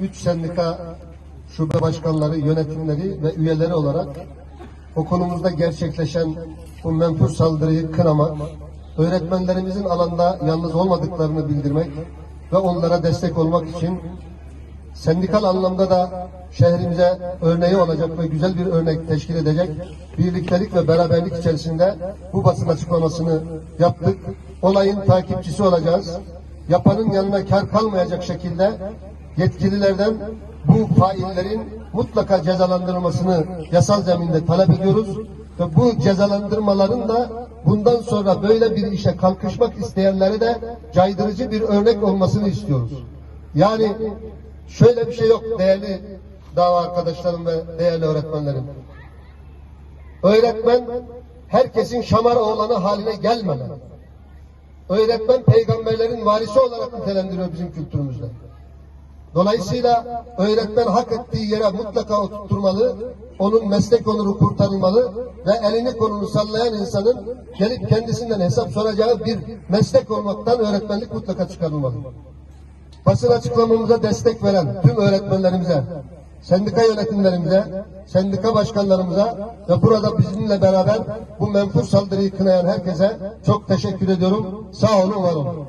üç sendika şube başkanları, yönetimleri ve üyeleri olarak okulumuzda gerçekleşen bu menfur saldırıyı kınamak, öğretmenlerimizin alanda yalnız olmadıklarını bildirmek ve onlara destek olmak için sendikal anlamda da şehrimize örneği olacak ve güzel bir örnek teşkil edecek birliktelik ve beraberlik içerisinde bu basın açıklamasını yaptık. Olayın takipçisi olacağız. Yapanın yanına kar kalmayacak şekilde yetkililerden bu faillerin mutlaka cezalandırılmasını yasal zeminde talep ediyoruz ve bu cezalandırmaların da bundan sonra böyle bir işe kalkışmak isteyenlere de caydırıcı bir örnek olmasını istiyoruz. Yani şöyle bir şey yok değerli dava arkadaşlarım ve değerli öğretmenlerim. Öğretmen herkesin şamar oğlanı haline gelmemeli. Öğretmen peygamberlerin varisi olarak nitelendiriyor bizim kültürümüzde. Dolayısıyla öğretmen hak ettiği yere mutlaka oturtturmalı, onun meslek onuru kurtarılmalı ve elini kolunu sallayan insanın gelip kendisinden hesap soracağı bir meslek olmaktan öğretmenlik mutlaka çıkarılmalı. Basın açıklamamıza destek veren tüm öğretmenlerimize, sendika yönetimlerimize, sendika başkanlarımıza ve burada bizimle beraber bu menfur saldırıyı kınayan herkese çok teşekkür ediyorum. Sağ olun, var olun.